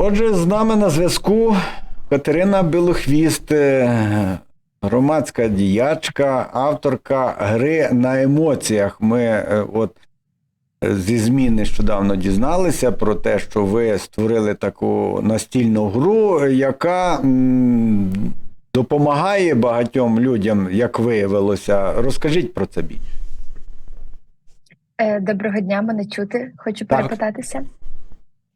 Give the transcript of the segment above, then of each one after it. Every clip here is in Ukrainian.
Отже, з нами на зв'язку Катерина Білохвіст, е, громадська діячка, авторка гри на емоціях. Ми е, от зі ЗМІ нещодавно дізналися про те, що ви створили таку настільну гру, яка допомагає багатьом людям, як виявилося. Розкажіть про це більше. Е, Доброго дня, мене чути. Хочу Так. перепитатися.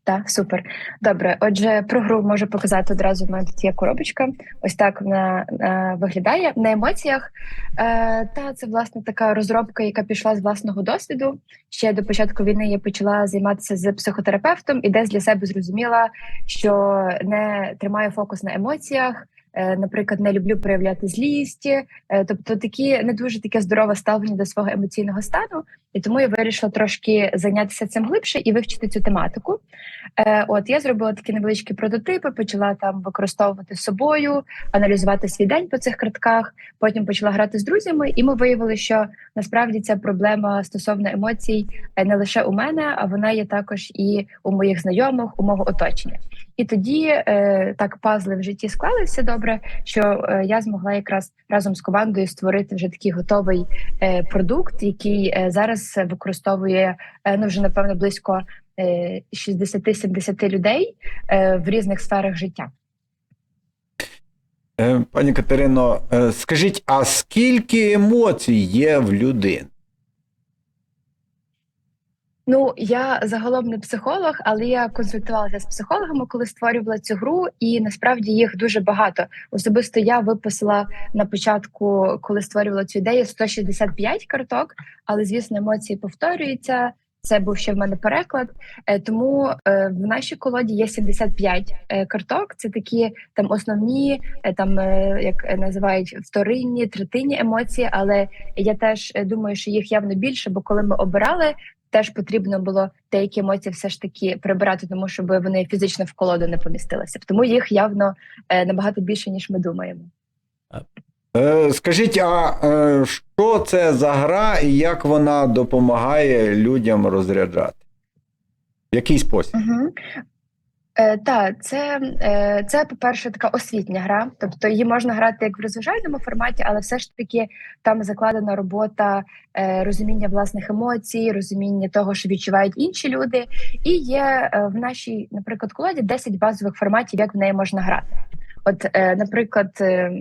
Так, супер. Добре. Отже, про гру можу показати одразу. В мене тут є коробочка. Ось так вона е, виглядає на емоціях. Е, та це власне така розробка, яка пішла з власного досвіду. Ще до початку війни я почала займатися з психотерапевтом, і десь для себе зрозуміла, що не тримаю фокус на емоціях. Е, Наприклад, не люблю проявляти злість, Е, тобто такі не дуже таке здорове ставлення до свого емоційного стану. І тому я вирішила трошки зайнятися цим глибше і вивчити цю тематику. Е, от я зробила такі невеличкі прототипи, почала там використовувати собою, аналізувати свій день по цих картках. Потім почала грати з друзями, і ми виявили, що насправді ця проблема стосовно емоцій не лише у мене, а вона є також і у моїх знайомих, у мого оточення. І тоді е, так пазли в житті склалися добре, що е, я змогла якраз разом з командою створити вже такий готовий е, продукт, який е, зараз використовує е, ну вже напевно близько е, 60-70 людей е, в різних сферах життя. Е, Пані Катерино, е, скажіть, а скільки емоцій є в людини? Ну я загалом не психолог, але я консультувалася з психологами, коли створювала цю гру, і насправді їх дуже багато. Особисто я виписала на початку, коли створювала цю ідею, 165 карток, але звісно, емоції повторюються. Це був ще в мене переклад. Е, Тому е, в нашій колоді є 75 е, карток. Це такі там основні, там як називають вторинні, третинні емоції. Але я теж думаю, що їх явно більше, бо коли ми обирали, теж потрібно було деякі емоції все ж таки прибирати, тому щоб вони фізично в колоду не помістилися. Тому їх явно е, набагато більше ніж ми думаємо. Е, Скажіть, а е, що це за гра і як вона допомагає людям розряджати? В який спосіб? Угу. Е, так, це, е, це, по-перше, така освітня гра. Тобто її можна грати як в розважальному форматі, але все ж таки там закладена робота е, розуміння власних емоцій, розуміння того, що відчувають інші люди. І є е, в нашій, наприклад, колоді 10 базових форматів, як в неї можна грати. От, е, наприклад, е,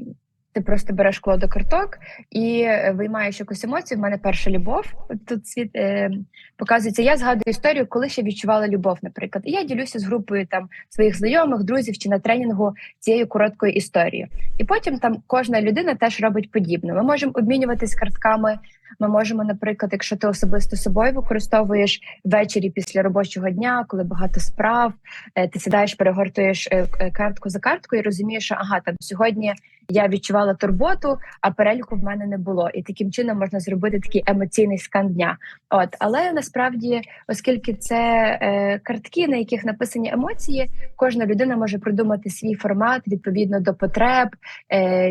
ти просто береш колоду карток і е, виймаєш якусь емоцію. В мене перша любов. Тут світ е, показується. Я згадую історію, коли ще відчувала любов, наприклад. І я ділюся з групою там своїх знайомих, друзів чи на тренінгу цією короткою історією. І потім там кожна людина теж робить подібне. Ми можемо обмінюватись картками. Ми можемо, наприклад, якщо ти особисто собою використовуєш ввечері після робочого дня, коли багато справ, е, ти сідаєш, перегортуєш е, е, картку за карткою і розумієш, що ага, там сьогодні я відчувала турботу, а переліку в мене не було. І таким чином можна зробити такий емоційний скан дня. От, але насправді, оскільки це картки, на яких написані емоції, кожна людина може придумати свій формат відповідно до потреб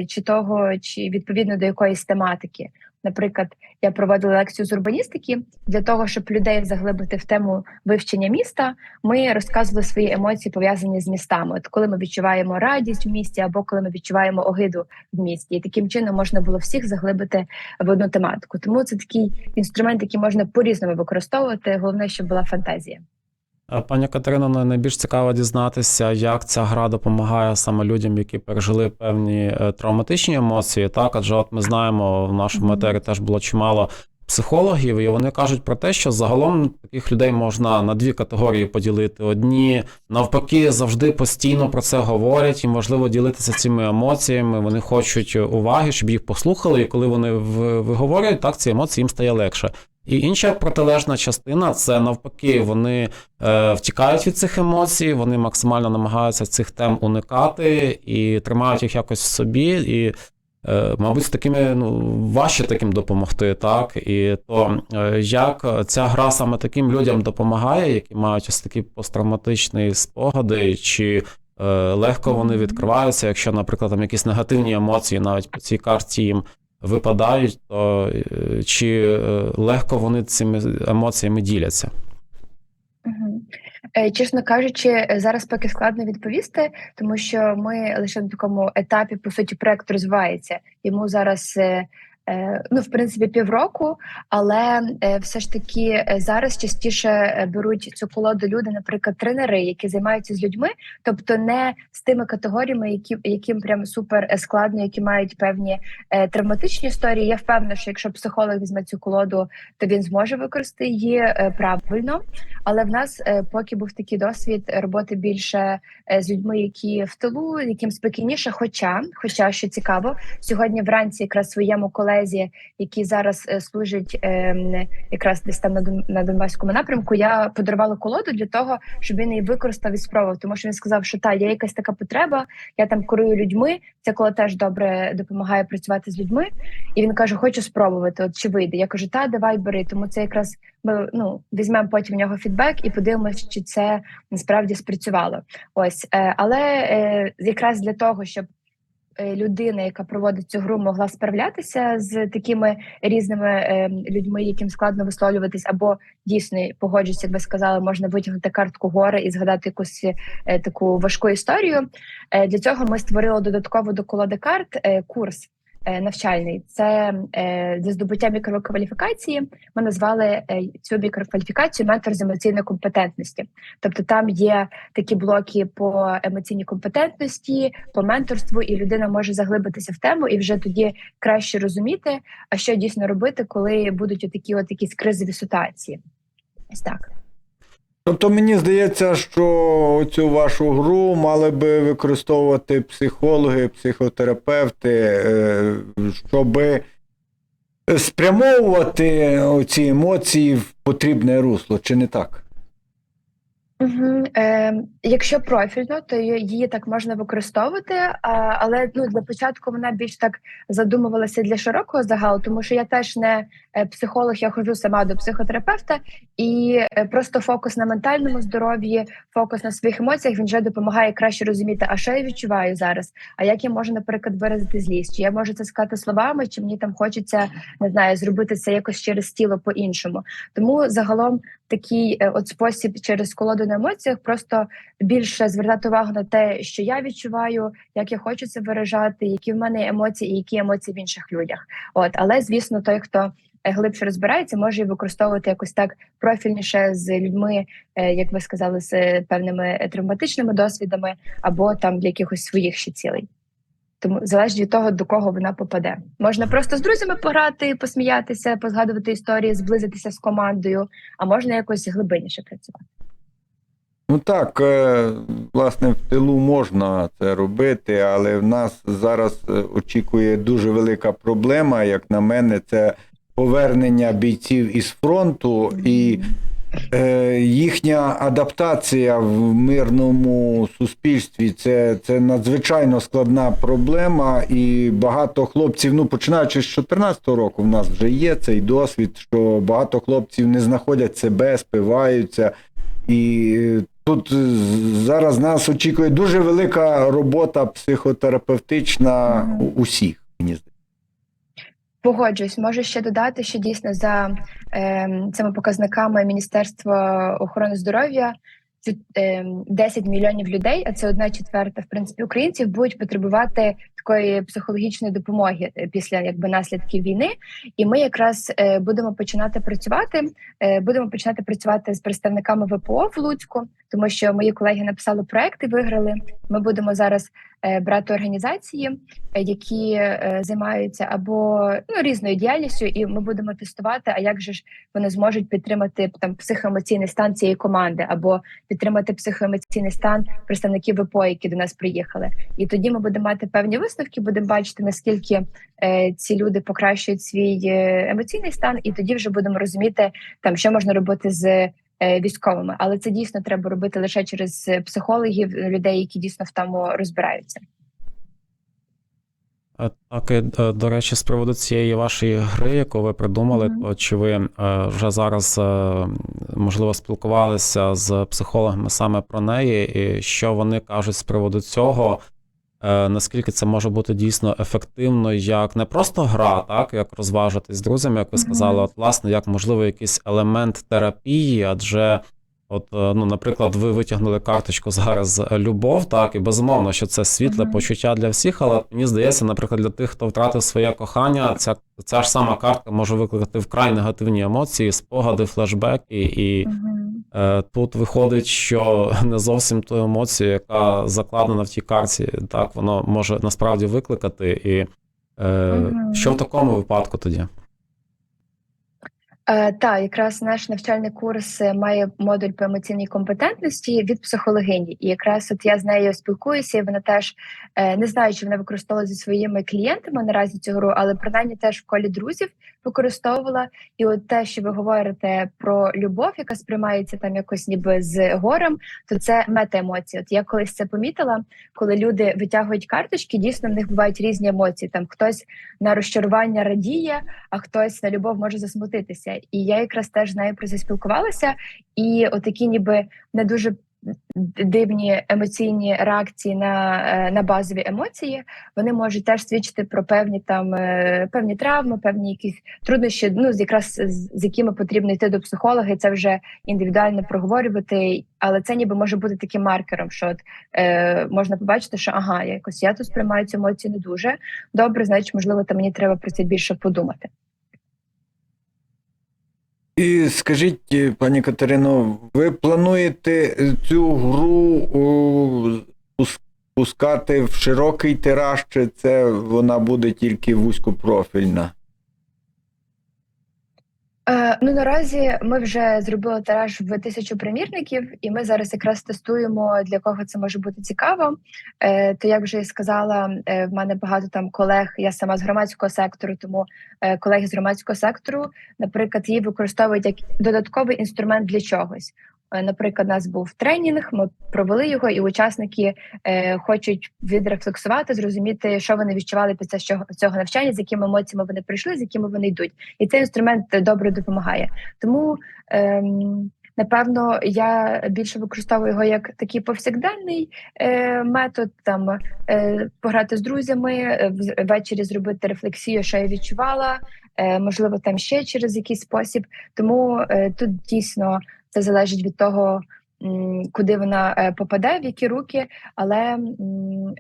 чи того, чи відповідно до якоїсь тематики. Наприклад, я проводила лекцію з урбаністики для того, щоб людей заглибити в тему вивчення міста. Ми розказували свої емоції пов'язані з містами. От коли ми відчуваємо радість в місті, або коли ми відчуваємо огиду в місті, і таким чином можна було всіх заглибити в одну тематику. Тому це такий інструмент, який можна по-різному використовувати. Головне, щоб була фантазія. Е, Пані Катерино, ну, найбільш цікаво дізнатися, як ця гра допомагає саме людям, які пережили певні е, травматичні емоції. Так, адже от ми знаємо, в нашому етері теж було чимало психологів, і вони кажуть про те, що загалом таких людей можна на дві категорії поділити. Одні навпаки завжди постійно про це говорять, їм важливо ділитися цими емоціями. Вони хочуть уваги, щоб їх послухали, і коли вони виговорюють, так ці емоції їм стає легше. І інша протилежна частина це навпаки, вони е, втікають від цих емоцій, вони максимально намагаються цих тем уникати і тримають їх якось в собі. І, е, мабуть, з такими ну, важче таким допомогти, так? І то е, як ця гра саме таким людям допомагає, які мають ось такі посттравматичні спогади, чи е, легко вони відкриваються, якщо, наприклад, там якісь негативні емоції навіть по цій карті їм випадають, то е, чи е, легко вони цими емоціями діляться? Е, Чесно кажучи, зараз поки складно відповісти, тому що ми лише на такому етапі, по суті, проект розвивається. Йому зараз ну, в принципі, півроку, але е, все ж таки е, зараз частіше е, беруть цю колоду люди, наприклад, тренери, які займаються з людьми, тобто не з тими категоріями, які яким прям супер е, складно, які мають певні е, травматичні історії. Я впевнена, що якщо психолог візьме цю колоду, то він зможе використати її е, правильно. Але в нас е, поки був такий досвід роботи більше е, з людьми, які в тилу, яким спокійніше. Хоча, хоча що цікаво, сьогодні вранці якраз своєму колезі, який зараз е, служить е, якраз десь там на на Донбаському напрямку, я подарувала колоду для того, щоб він її використав і спробував. Тому що він сказав, що та є якась така потреба. Я там керую людьми. Ця кола теж добре допомагає працювати з людьми. І він каже: Хочу спробувати. От чи вийде? Я кажу, та давай бери. Тому це якраз ми ну візьмемо потім в нього фідбек і подивимося, чи це насправді спрацювало. Ось, е, але е, якраз для того, щоб людина, яка проводить цю гру, могла справлятися з такими різними е, людьми, яким складно висловлюватись, або дійсно погоджуюсь, як ви сказали, можна витягнути картку гори і згадати якусь е, таку важку історію. Е, для цього ми створили додатково до колоди карт е, курс. Е, Навчальний це е, для здобуття мікрокваліфікації. Ми назвали е, цю мікрокваліфікацію ментор з емоційної компетентності. Тобто там є такі блоки по емоційній компетентності, по менторству, і людина може заглибитися в тему і вже тоді краще розуміти, а що дійсно робити, коли будуть такі от якісь кризові ситуації. Ось так. Тобто мені здається, що цю вашу гру мали би використовувати психологи, психотерапевти, е, щоб спрямовувати ці емоції в потрібне русло, чи не так? Угу. Е, якщо профільно, то її так можна використовувати, а, але ну для початку вона більш так задумувалася для широкого загалу, тому що я теж не е, психолог, я ходжу сама до психотерапевта, і е, просто фокус на ментальному здоров'ї, фокус на своїх емоціях він вже допомагає краще розуміти, а що я відчуваю зараз, а як я можу, наприклад, виразити злість, чи я можу це сказати словами, чи мені там хочеться не знаю, зробити це якось через тіло по-іншому. Тому загалом такий е, от спосіб через колоду на емоціях, просто більше звертати увагу на те, що я відчуваю, як я хочу це виражати, які в мене емоції і які емоції в інших людях. От, але звісно, той, хто е, глибше розбирається, може і використовувати якось так профільніше з людьми, е, як ви сказали, з е, певними травматичними досвідами, або там для якихось своїх ще цілей. Тому залежить від того, до кого вона попаде. Можна просто з друзями пограти, посміятися, позгадувати історії, зблизитися з командою, а можна якось глибинніше працювати. Ну так, е, власне, в тилу можна це робити, але в нас зараз е, очікує дуже велика проблема, як на мене, це повернення бійців із фронту і е, їхня адаптація в мирному суспільстві. Це, це надзвичайно складна проблема, і багато хлопців, ну починаючи з 2014 року, в нас вже є цей досвід, що багато хлопців не знаходять себе, спиваються. І е, тут е, зараз нас очікує дуже велика робота психотерапевтична усіх. Мені здається. Погоджуюсь, можу ще додати, що дійсно за е, цими показниками Міністерства охорони здоров'я цю, е, 10 мільйонів людей, а це одна четверта в принципі українців, будуть потребувати такої психологічної допомоги е, після якби наслідків війни. І ми якраз е, будемо починати працювати. Е, будемо починати працювати з представниками ВПО в Луцьку, тому що мої колеги написали проекти, виграли. Ми будемо зараз брати організації, які займаються або ну різною діяльністю, і ми будемо тестувати, а як же ж вони зможуть підтримати там психоемоційний стан цієї команди, або підтримати психоемоційний стан представників ВПО, які до нас приїхали. І тоді ми будемо мати певні висновки, будемо бачити наскільки е, ці люди покращують свій е, емоційний стан, і тоді вже будемо розуміти там, що можна робити з. е, Військовими, але це дійсно треба робити лише через е, психологів, людей, які дійсно в тому розбираються. Так, і, до речі, з приводу цієї вашої гри, яку ви придумали, Мгм. то чи ви вже зараз можливо спілкувалися з психологами саме про неї, і що вони кажуть з приводу цього? Е, Наскільки це може бути дійсно ефективно, як не просто гра, так як розважитись з друзями, як ви сказали, от власне, як можливо якийсь елемент терапії, адже От, е, ну, наприклад, ви витягнули карточку зараз любов, так, і безумовно, що це світле почуття для всіх, але мені здається, наприклад, для тих, хто втратив своє кохання, ця, ця ж сама картка може викликати вкрай негативні емоції, спогади, флешбеки, і е, тут виходить, що не зовсім ту емоцію, яка закладена в тій карті, так, воно може насправді викликати. І е, що в такому випадку тоді? Е, так, якраз наш навчальний курс е, має модуль по емоційній компетентності від психологині. І якраз от я з нею спілкуюся, і вона теж е, не знаю, чи вона використовувала зі своїми клієнтами наразі цю гру, але принаймні теж в колі друзів використовувала. І от те, що ви говорите про любов, яка сприймається там якось ніби з горем, то це мета-емоції. От я колись це помітила, коли люди витягують карточки, дійсно в них бувають різні емоції. Там хтось на розчарування радіє, а хтось на любов може засмутитися. І я якраз теж з нею про це спілкувалася, і отакі, ніби не дуже дивні емоційні реакції на, е, на базові емоції, вони можуть теж свідчити про певні там е, певні травми, певні якісь труднощі, ну якраз з, з якими потрібно йти до психолога, і це вже індивідуально проговорювати. Але це ніби може бути таким маркером, що от, е, можна побачити, що ага, якось я тут сприймаю цю емоцію не дуже добре, значить, можливо, там мені треба про це більше подумати. І скажіть, пані Катерино, ви плануєте цю гру пускати в широкий тираж, чи це вона буде тільки вузькопрофільна? Е, ну наразі ми вже зробили тираж в тисячу примірників, і ми зараз якраз тестуємо для кого це може бути цікаво. Е, то як вже я сказала, е, в мене багато там колег. Я сама з громадського сектору, тому колеги з громадського сектору, наприклад, її використовують як додатковий інструмент для чогось. Е, Наприклад, у нас був тренінг, ми провели його, і учасники е, хочуть відрефлексувати, зрозуміти, що вони відчували час цього, навчання, з якими емоціями вони прийшли, з якими вони йдуть і цей інструмент добре допомагає. Тому ем, напевно я більше використовую його як такий повсякденний е, метод, там е, пограти з друзями, е, ввечері зробити рефлексію, що я відчувала, е, можливо, там ще через якийсь спосіб. Тому е, тут дійсно це залежить від того. Куди вона е, попаде, в які руки, але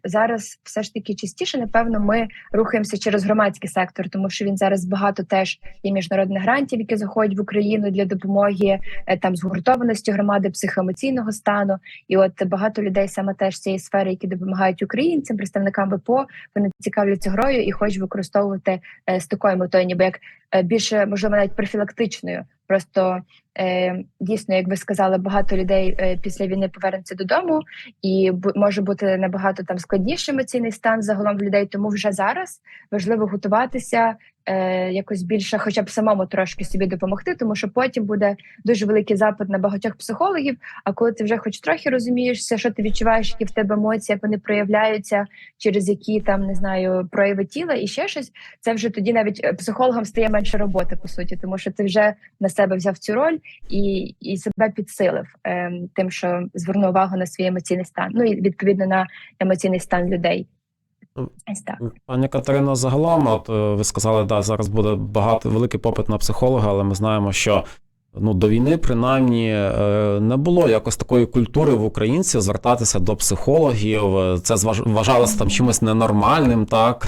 зараз все ж таки частіше, напевно, ми рухаємося через громадський сектор, тому що він зараз багато теж є міжнародних грантів, які заходять в Україну для допомоги е, там згуртованості громади, психоемоційного стану. І от багато людей саме теж цієї сфери, які допомагають українцям, представникам ВПО, вони цікавляться грою і хочуть використовувати е, з такою метою, ніби як більше можливо навіть профілактичною. Просто е, дійсно, як ви сказали, багато людей е, після війни повернуться додому, і б може бути набагато там складніший емоційний стан загалом в людей. Тому вже зараз важливо готуватися е, якось більше, хоча б самому трошки собі допомогти, тому що потім буде дуже великий запит на багатьох психологів. А коли ти вже хоч трохи розумієшся, що ти відчуваєш, які в тебе емоції, як вони проявляються, через які там не знаю прояви тіла і ще щось, це вже тоді навіть е, психологам стає менше роботи по суті, тому що ти вже на себе взяв цю роль і, і себе підсилив ем, тим, що звернув увагу на свій емоційний стан. Ну і відповідно на емоційний стан людей. Пані Катерина, загалом, от е, ви сказали, да, зараз буде багато великий попит на психолога, але ми знаємо, що ну, до війни, принаймні, е, не було якось такої культури в українців звертатися до психологів. Це вважалося там чимось ненормальним, так.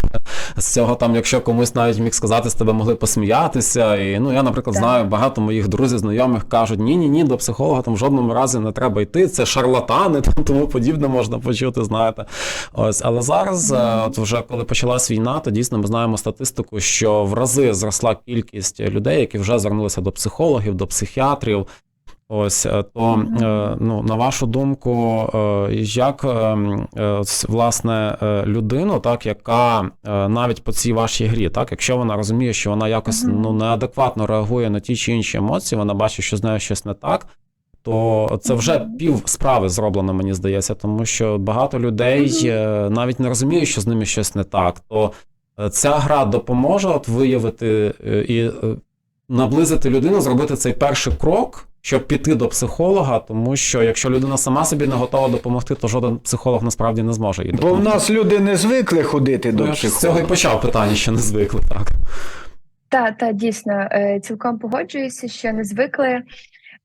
З цього там, якщо комусь навіть міг сказати, з тебе могли посміятися. І ну я, наприклад, Так. знаю, багато моїх друзів, знайомих кажуть: ні, ні, ні, до психолога там в жодному разі не треба йти. Це шарлатани, там тому подібне можна почути, знаєте. Ось, але зараз, е, от вже коли почалась війна, то дійсно ми знаємо статистику, що в рази зросла кількість людей, які вже звернулися до психологів, до психіатрів. Ось е, то е, ну на вашу думку, е, як власне людину, так яка навіть по цій вашій грі, так, якщо вона розуміє, що вона якось ну неадекватно реагує на ті чи інші емоції, вона бачить, що з нею щось не так. То це вже пів справи зроблено, мені здається, тому що багато людей навіть не розуміють, що з ними щось не так. То ця гра допоможе от виявити і наблизити людину, зробити цей перший крок, щоб піти до психолога, тому що якщо людина сама собі не готова допомогти, то жоден психолог насправді не зможе їй Бо в нас люди не звикли ходити Ну, до ну, психолога. з цього і почав питання, що не звикли, так. Та, та дійсно е, цілком погоджуюся, що не звикли.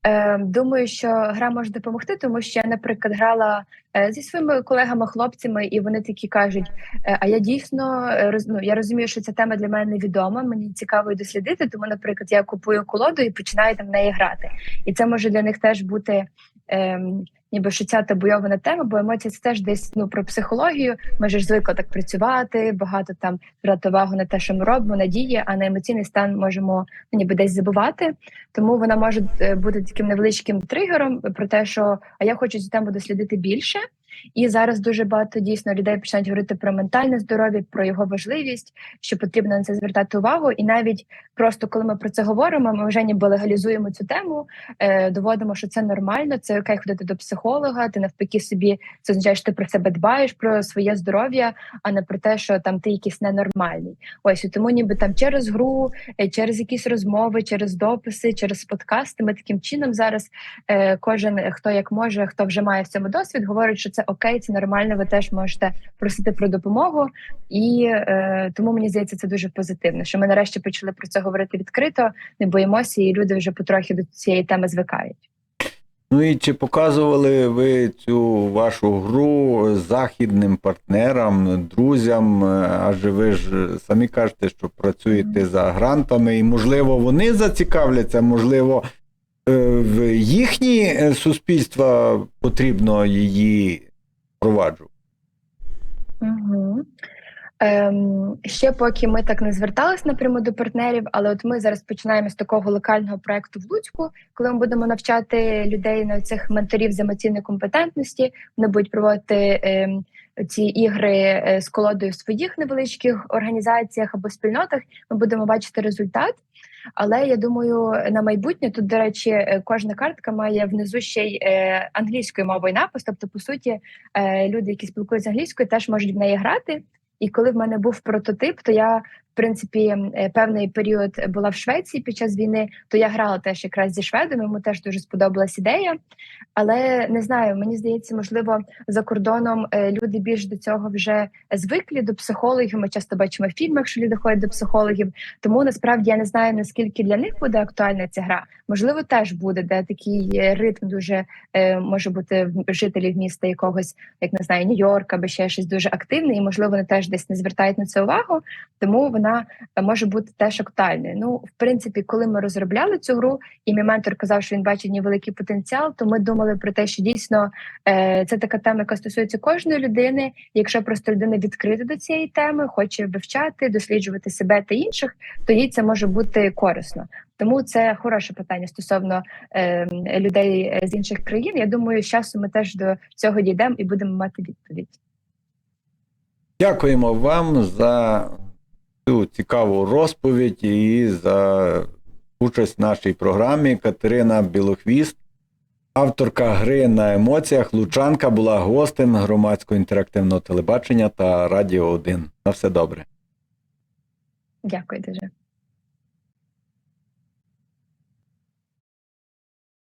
Е, думаю, що гра може допомогти, тому що я, наприклад, грала е, зі своїми колегами-хлопцями, і вони такі кажуть: е, а я дійсно е, ну, я розумію, що ця тема для мене невідома. Мені цікаво її дослідити. Тому, наприклад, я купую колоду і починаю там в неї грати. І це може для них теж бути. Ем, Ніби що ця табуйована тема, бо емоції це теж десь ну про психологію. Ми ж звикли так працювати, багато там брати увагу на те, що ми робимо, надії, а на емоційний стан можемо ну, ніби десь забувати. Тому вона може е, бути таким невеличким тригером про те, що а я хочу цю тему дослідити більше. І зараз дуже багато дійсно людей починають говорити про ментальне здоров'я, про його важливість, що потрібно на це звертати увагу. І навіть просто коли ми про це говоримо, ми вже ніби легалізуємо цю тему, е, доводимо, що це нормально, це окей ходити до психолога. Ти навпаки собі це означає, що ти про себе дбаєш, про своє здоров'я, а не про те, що там ти якийсь ненормальний. Ось і тому, ніби там через гру, е, через якісь розмови, через дописи, через подкасти. Ми таким чином зараз е, кожен хто як може, хто вже має в цьому досвід, говорить, що це окей, це нормально. Ви теж можете просити про допомогу, і е, тому мені здається, це дуже позитивно. Що ми нарешті почали про це говорити відкрито, не боїмося, і люди вже потрохи до цієї теми звикають. Ну і чи показували ви цю вашу гру західним партнерам, друзям? Е, Адже ви ж самі кажете, що працюєте за грантами, і можливо вони зацікавляться, можливо, е, в їхні е, суспільства потрібно її впроваджувати. Угу. Ем, ще поки ми так не звертались напряму до партнерів, але от ми зараз починаємо з такого локального проекту в Луцьку, коли ми будемо навчати людей на цих менторів з емоційної компетентності. Вони будуть проводити ем, ці ігри е, з колодою в своїх невеличких організаціях або спільнотах. Ми будемо бачити результат. Але я думаю, на майбутнє тут, до речі, е, кожна картка має внизу ще й е, англійською мовою напис. Тобто, по суті, е, люди, які спілкуються англійською, теж можуть в неї грати. І коли в мене був прототип, то я принципі е, певний період була в Швеції під час війни, то я грала теж якраз зі шведом. Йому теж дуже сподобалась ідея. Але не знаю, мені здається, можливо, за кордоном е, люди більш до цього вже звиклі до психологів. Ми часто бачимо в фільмах, що люди ходять до психологів. Тому насправді я не знаю наскільки для них буде актуальна ця гра. Можливо, теж буде, де такий е, ритм дуже може бути в жителів міста якогось, як не знаю, Нью-Йорк або ще щось дуже активне, і можливо вони теж десь не звертають на це увагу, тому вона е, може бути теж актуальною. Ну, в принципі, коли ми розробляли цю гру, і мій ментор казав, що він бачить невеликий потенціал, то ми думали про те, що дійсно е, це така тема, яка стосується кожної людини. Якщо просто людина відкрита до цієї теми, хоче вивчати, досліджувати себе та інших, то їй це може бути корисно. Тому це хороше питання стосовно е, людей е, з інших країн. Я думаю, з часом ми теж до цього дійдемо і будемо мати відповідь. Дякуємо вам за цікаву розповідь і за участь в нашій програмі. Катерина Білохвіст, авторка гри на емоціях, Лучанка, була гостем громадського інтерактивного телебачення та Радіо 1. На все добре. Дякую дуже.